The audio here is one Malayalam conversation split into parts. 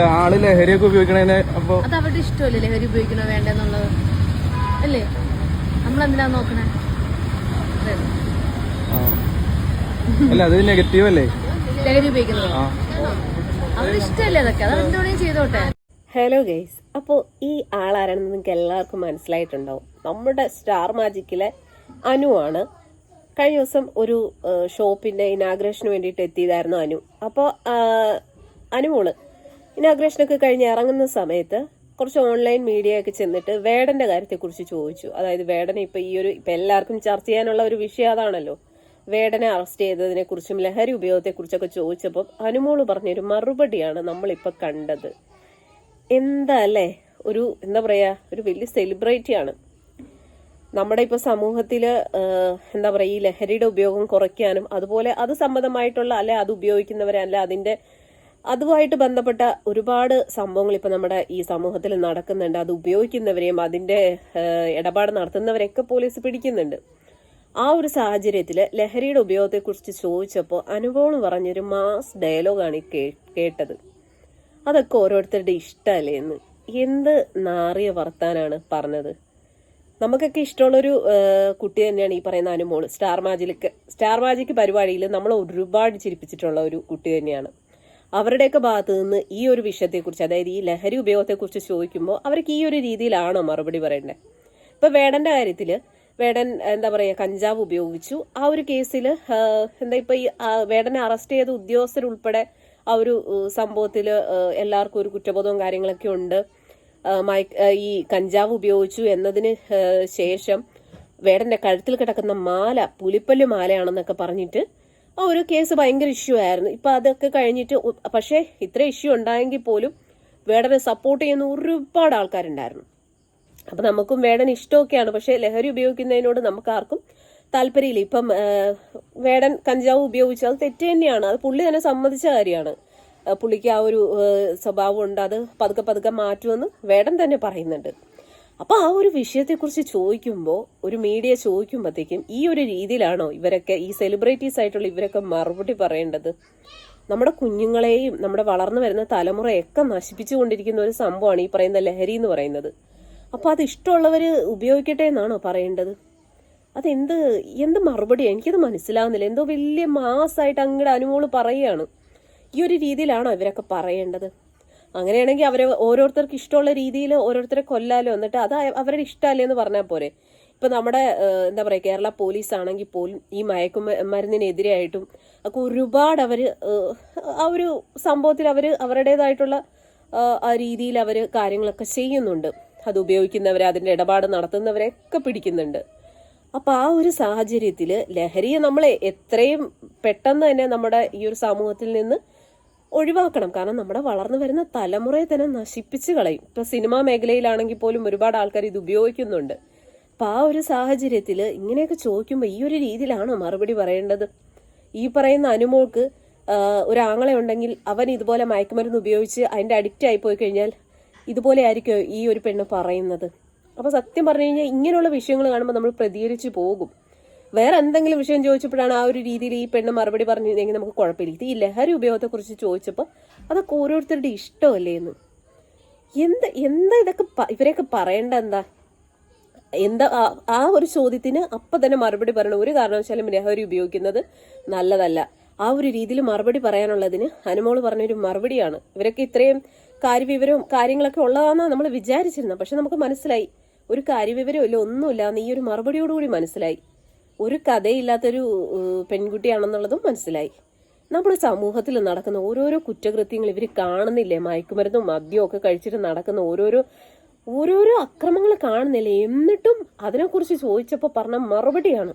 അല്ല ആൾ ലഹരിയൊക്കെ ഉപയോഗിക്കണേ അപ്പൊ അത് അവരുടെ ഇഷ്ടമല്ലേ ലഹരി ഉപയോഗിക്കണോ വേണ്ടെന്നുള്ളത്? അല്ലേ? നമ്മൾ എന്തിനാ നോക്കണേ അല്ല അത് നെഗറ്റീവ് അല്ലേ? ലഹരി ഉപയോഗിക്കുന്നത് അവരുടെ ഇഷ്ടമല്ലേ അതൊക്കെ? അത് എന്തുവേണേ ചെയ്തോട്ടെ. ഹലോ ഗൈസ് അപ്പോൾ ഈ ആളാരാണെന്ന് നിങ്ങൾക്ക് എല്ലാവർക്കും മനസ്സിലായിട്ടുണ്ടാവും. നമ്മുടെ സ്റ്റാർ മാജിക്കിലെ അനു ആണ്. കഴിഞ്ഞ ദിവസം ഒരു ഷോപ്പിന്റെ ഇനാഗ്രേഷന് വേണ്ടിയിട്ട് എത്തിയതായിരുന്നു അനു. അപ്പോൾ അനുമോൾ ഇനാഗ്രേഷനൊക്കെ കഴിഞ്ഞ് ഇറങ്ങുന്ന സമയത്ത് കുറച്ച് ഓൺലൈൻ മീഡിയ ഒക്കെ ചെന്നിട്ട് വേടന്റെ കാര്യത്തെക്കുറിച്ച് ചോദിച്ചു. അതായത് വേടനെ ഇപ്പൊ ഈ ഒരു ഇപ്പൊ എല്ലാവർക്കും ചർച്ച ചെയ്യാനുള്ള ഒരു വിഷയം അതാണല്ലോ. വേടനെ അറസ്റ്റ് ചെയ്തതിനെ കുറിച്ചും ലഹരി ഉപയോഗത്തെ കുറിച്ചൊക്കെ ചോദിച്ചപ്പോൾ അനുമോൾ പറഞ്ഞൊരു മറുപടിയാണ് നമ്മളിപ്പോ കണ്ടത്. എന്താ അല്ലേ? ഒരു എന്താ പറയാ ഒരു വലിയ സെലിബ്രിറ്റിയാണ് നമ്മുടെ ഇപ്പൊ സമൂഹത്തിൽ ആഹ്, എന്താ പറയാ ഈ ലഹരിയുടെ ഉപയോഗം കുറയ്ക്കാനും അതുപോലെ അത് സംബന്ധമായിട്ടുള്ള അല്ലെ അത് ഉപയോഗിക്കുന്നവരെ അല്ല അതിന്റെ അതുമായിട്ട് ബന്ധപ്പെട്ട ഒരുപാട് സംഭവങ്ങൾ ഇപ്പൊ നമ്മുടെ ഈ സമൂഹത്തിൽ നടക്കുന്നുണ്ട്. അത് ഉപയോഗിക്കുന്നവരെയും അതിന്റെ ആഹ്, ഇടപാട് നടത്തുന്നവരെയൊക്കെ പോലീസ് പിടിക്കുന്നുണ്ട്. ആ ഒരു സാഹചര്യത്തിൽ ലഹരിയുടെ ഉപയോഗത്തെക്കുറിച്ച് ചോദിച്ചപ്പോൾ അനുഭവം പറഞ്ഞൊരു മാസ് ഡയലോഗാണ് ഈ കേട്ടത്. അതൊക്കെ ഓരോരുത്തരുടെ ഇഷ്ടമല്ലേ എന്ന്. എന്ത് നാറിയ വർത്താനാണ് പറഞ്ഞത്? നമുക്കൊക്കെ ഇഷ്ടമുള്ളൊരു കുട്ടി തന്നെയാണ് ഈ പറയുന്ന Anumol star magic star magic പരിപാടിയിൽ നമ്മൾ ഒരുപാട് ചിരിപ്പിച്ചിട്ടുള്ള ഒരു കുട്ടി തന്നെയാണ്. അവരുടെയൊക്കെ ഭാഗത്ത് നിന്ന് ഈ ഒരു വിഷയത്തെക്കുറിച്ച് അതായത് ഈ ലഹരി ഉപയോഗത്തെക്കുറിച്ച് ചോദിക്കുമ്പോൾ അവർക്ക് ഈ ഒരു രീതിയിലാണോ മറുപടി പറയേണ്ടത്? ഇപ്പൊ വേടന്റെ കാര്യത്തിൽ വേടൻ എന്താ പറയാ കഞ്ചാവ് ഉപയോഗിച്ചു. ആ ഒരു കേസിൽ എന്താ ഇപ്പൊ ഈ വേടനെ അറസ്റ്റ് ചെയ്ത ഉദ്യോഗസ്ഥരുൾപ്പെടെ ആ ഒരു സംഭവത്തിൽ എല്ലാവർക്കും ഒരു കുറ്റബോധവും കാര്യങ്ങളൊക്കെ ഉണ്ട്. ഈ കഞ്ചാവ് ഉപയോഗിച്ചു എന്നതിന് ശേഷം വേടന്റെ കഴുത്തിൽ കിടക്കുന്ന മാല പുലിപ്പല്ല് മാലയാണെന്നൊക്കെ പറഞ്ഞിട്ട് ആ ഒരു കേസ് ഭയങ്കര ഇഷ്യൂ ആയിരുന്നു. ഇപ്പൊ അതൊക്കെ കഴിഞ്ഞിട്ട് പക്ഷേ ഇത്ര ഇഷ്യൂ ഉണ്ടായെങ്കിൽ പോലും വേടനെ സപ്പോർട്ട് ചെയ്യുന്ന ഒരുപാട് ആൾക്കാരുണ്ടായിരുന്നു. അപ്പൊ നമുക്കും വേടൻ ഇഷ്ടമൊക്കെയാണ്. പക്ഷേ ലഹരി ഉപയോഗിക്കുന്നതിനോട് നമുക്ക് ആർക്കും താല്പര്യമില്ല. ഇപ്പം വേടൻ കഞ്ചാവ് ഉപയോഗിച്ചു അത് തെറ്റ് തന്നെയാണ്. അത് പുള്ളി തന്നെ സമ്മതിച്ച കാര്യമാണ്. പുള്ളിക്ക് ആ ഒരു സ്വഭാവം ഉണ്ട്. അത് പതുക്കെ പതുക്കെ മാറ്റുമെന്ന് വേടൻ തന്നെ പറയുന്നുണ്ട്. അപ്പൊ ആ ഒരു വിഷയത്തെക്കുറിച്ച് ചോദിക്കുമ്പോൾ ഒരു മീഡിയ ചോദിക്കുമ്പോഴത്തേക്കും ഈ ഒരു രീതിയിലാണോ ഇവരൊക്കെ ഈ സെലിബ്രിറ്റീസ് ആയിട്ടുള്ള ഇവരൊക്കെ മറുപടി പറയേണ്ടത്? നമ്മുടെ കുഞ്ഞുങ്ങളെയും നമ്മുടെ വളർന്നു വരുന്ന തലമുറയൊക്കെ നശിപ്പിച്ചുകൊണ്ടിരിക്കുന്ന ഒരു സംഭവമാണ് ഈ പറയുന്ന ലഹരി എന്ന് പറയുന്നത്. അപ്പൊ അത് ഇഷ്ടമുള്ളവര് ഉപയോഗിക്കട്ടെ എന്നാണോ പറയേണ്ടത്? അതെന്ത് എന്ത് മറുപടിയാണ് എനിക്കത് മനസ്സിലാവുന്നില്ല. എന്തോ വലിയ മാസമായിട്ട് അങ്ങോട്ട് അനുമോൾ പറയുകയാണ്. ഈ ഒരു രീതിയിലാണോ ഇവരൊക്കെ പറയേണ്ടത്? അങ്ങനെയാണെങ്കിൽ അവരെ ഓരോരുത്തർക്ക് ഇഷ്ടമുള്ള രീതിയിൽ ഓരോരുത്തരെ കൊല്ലാലോ എന്നിട്ട് അത് അവരുടെ ഇഷ്ടമല്ലേ എന്ന് പറഞ്ഞാൽ പോരെ. ഇപ്പൊ നമ്മുടെ എന്താ പറയുക കേരള പോലീസ് ആണെങ്കിൽ പോലും ഈ മയക്കുമരുന്നിനെതിരായിട്ടും ഒക്കെ ഒരുപാട് അവർ ആ ഒരു സംഭവത്തിൽ അവർ അവരുടേതായിട്ടുള്ള ആ രീതിയിൽ അവർ കാര്യങ്ങളൊക്കെ ചെയ്യുന്നുണ്ട്. അത് ഉപയോഗിക്കുന്നവരെ അതിന്റെ ഇടപാട് നടത്തുന്നവരെയൊക്കെ പിടിക്കുന്നുണ്ട്. അപ്പൊ ആ ഒരു സാഹചര്യത്തിൽ ലഹരിയെ നമ്മളെ എത്രയും പെട്ടെന്ന് തന്നെ നമ്മുടെ ഈ ഒരു സമൂഹത്തിൽ നിന്ന് ഒഴിവാക്കണം. കാരണം നമ്മുടെ വളർന്നു വരുന്ന തലമുറയെ തന്നെ നശിപ്പിച്ച് കളയും. ഇപ്പൊ സിനിമാ മേഖലയിലാണെങ്കിൽ പോലും ഒരുപാട് ആൾക്കാർ ഇത് ഉപയോഗിക്കുന്നുണ്ട്. അപ്പൊ ആ ഒരു സാഹചര്യത്തിൽ ഇങ്ങനെയൊക്കെ ചോദിക്കുമ്പോൾ ഈ ഒരു രീതിയിലാണോ മറുപടി പറയേണ്ടത്. ഈ പറയുന്ന അനുമോൾക്ക് ഒരാങ്ങളെ ഉണ്ടെങ്കിൽ അവൻ ഇതുപോലെ മയക്കുമരുന്ന് ഉപയോഗിച്ച് അതിന്റെ അഡിക്റ്റ് ആയി പോയി കഴിഞ്ഞാൽ ഇതുപോലെ ആയിരിക്കും ഈ ഒരു പെണ്ണ് പറയുന്നത്? അപ്പൊ സത്യം പറഞ്ഞു കഴിഞ്ഞാൽ ഇങ്ങനെയുള്ള വിഷയങ്ങൾ കാണുമ്പോൾ നമ്മൾ പ്രതികരിച്ചു പോകും. വേറെ എന്തെങ്കിലും വിഷയം ചോദിച്ചപ്പോഴാണ് ആ ഒരു രീതിയിൽ ഈ പെണ്ണ് മറുപടി പറഞ്ഞിരുന്നെങ്കിൽ നമുക്ക് കുഴപ്പമില്ല. ഈ ലഹരി ഉപയോഗത്തെ കുറിച്ച് ചോദിച്ചപ്പോൾ അതൊക്കെ ഓരോരുത്തരുടെ ഇഷ്ടമല്ലേ എന്ന്. എന്ത് എന്താ ഇതൊക്കെ ഇവരെയൊക്കെ പറയേണ്ട എന്താ? എന്താ ആ- ഒരു ചോദ്യത്തിന് അപ്പൊ തന്നെ മറുപടി പറയണം. ഒരു കാരണവശാലും ലഹരി ഉപയോഗിക്കുന്നത് നല്ലതല്ല. ആ ഒരു രീതിയിൽ മറുപടി പറയാനുള്ളതിന് അനുമോൾ പറഞ്ഞൊരു മറുപടിയാണ്. ഇവരൊക്കെ ഇത്രയും കാര്യവിവരവും കാര്യങ്ങളൊക്കെ ഉള്ളതാണെന്നാണ് നമ്മൾ വിചാരിച്ചിരുന്നത്. പക്ഷെ നമുക്ക് മനസ്സിലായി. ഒരു കാര്യവിവരവും ഇല്ല ഒന്നുമില്ല എന്ന് ഈ ഒരു മറുപടിയോടുകൂടി മനസ്സിലായി. ഒരു കഥയില്ലാത്തൊരു പെൺകുട്ടിയാണെന്നുള്ളതും മനസ്സിലായി. നമ്മുടെ സമൂഹത്തിൽ നടക്കുന്ന ഓരോരോ കുറ്റകൃത്യങ്ങൾ ഇവർ കാണുന്നില്ലേ? മയക്കുമരുന്നും മദ്യവും ഒക്കെ കഴിച്ചിട്ട് നടക്കുന്ന ഓരോരോ ഓരോരോ അക്രമങ്ങൾ കാണുന്നില്ലേ? എന്നിട്ടും അതിനെക്കുറിച്ച് ചോദിച്ചപ്പോൾ പറഞ്ഞ മറുപടിയാണ്.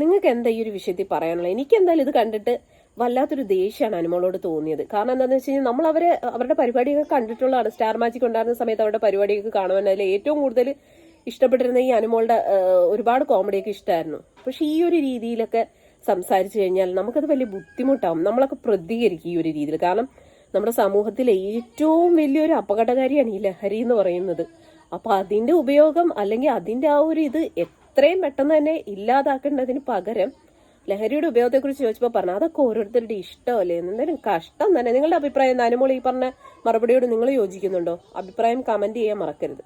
നിങ്ങൾക്ക് എന്താ ഈ ഒരു വിഷയത്തിൽ പറയാനുള്ളത്? എനിക്ക് എന്തായാലും ഇത് കണ്ടിട്ട് വല്ലാത്തൊരു ദേഷ്യമാണ് അനുമോളോട് തോന്നിയത്. കാരണം എന്താണെന്ന് വെച്ച് കഴിഞ്ഞാൽ നമ്മൾ അവരെ അവരുടെ പരിപാടിയൊക്കെ കണ്ടിട്ടുള്ളതാണ്. സ്റ്റാർ മാജിക് ഉണ്ടായിരുന്ന സമയത്ത് അവരുടെ പരിപാടിയൊക്കെ കാണുവാൻ അതിൽ ഏറ്റവും കൂടുതൽ ഇഷ്ടപ്പെട്ടിരുന്ന ഈ അനുമോളുടെ ഒരുപാട് കോമഡിയൊക്കെ ഇഷ്ടമായിരുന്നു പക്ഷെ ഈ ഒരു രീതിയിലൊക്കെ സംസാരിച്ചു കഴിഞ്ഞാൽ നമുക്കത് വലിയ ബുദ്ധിമുട്ടാവും. നമ്മളൊക്കെ പ്രതികരിക്കും ഈ ഒരു രീതിയിൽ. കാരണം നമ്മുടെ സമൂഹത്തിൽ ഏറ്റവും വലിയൊരു അപകടകാരിയാണ് ഈ ലഹരി എന്ന് പറയുന്നത്. അപ്പൊ അതിന്റെ ഉപയോഗം അല്ലെങ്കിൽ അതിന്റെ ആ ഒരു ഇത് എത്രയും പെട്ടെന്ന് തന്നെ ഇല്ലാതാക്കേണ്ടതിന് പകരം ലഹരിയുടെ ഉപയോഗത്തെക്കുറിച്ച് ചോദിച്ചപ്പോൾ പറഞ്ഞു അതൊക്കെ ഓരോരുത്തരുടെ ഇഷ്ടമല്ലേ? എന്തായാലും കഷ്ടം തന്നെ. നിങ്ങളുടെ അഭിപ്രായം അനുമോൾ ഈ പറഞ്ഞ മറുപടിയോട് നിങ്ങൾ യോജിക്കുന്നുണ്ടോ? അഭിപ്രായം കമന്റ് ചെയ്യാൻ മറക്കരുത്.